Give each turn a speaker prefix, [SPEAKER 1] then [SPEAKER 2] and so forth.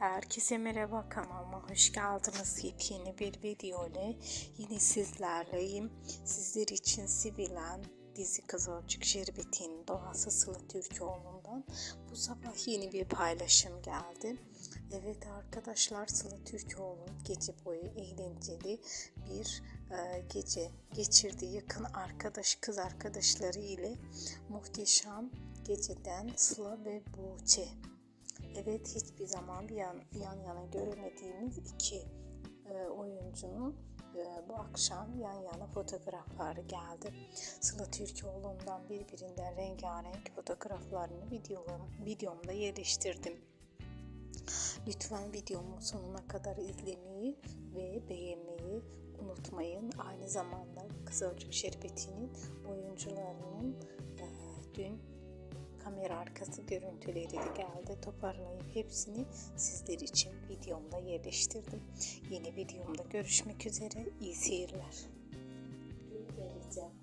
[SPEAKER 1] Herkese merhaba kanalıma hoş geldiniz. Yepyeni bir video ile yine sizlerleyim. Sizler için sevilen dizi Kızılcık Şerbeti'nin doğası Sıla Türkoğlu'ndan bu sabah yeni bir paylaşım geldi. Evet arkadaşlar Sıla Türkoğlu gece boyu eğlenceli bir e, gece geçirdi. Yakın arkadaş kız arkadaşları ile muhteşem geceden Sıla ve Buğçe Evet hiçbir zaman bir yan, yan yana göremediğimiz iki e, oyuncunun e, bu akşam yan yana fotoğrafları geldi. Sıla Türkoğlu'ndan birbirinden rengarenk fotoğraflarını videom, videomda yerleştirdim. Lütfen videomu sonuna kadar izlemeyi ve beğenmeyi unutmayın. Aynı zamanda Kızılcık Şerbeti'nin oyuncularının e, dün kamera arkası görüntüleri de geldi. Toparlayıp hepsini sizler için videomda yerleştirdim. Yeni videomda görüşmek üzere. İyi seyirler. Vereceğim.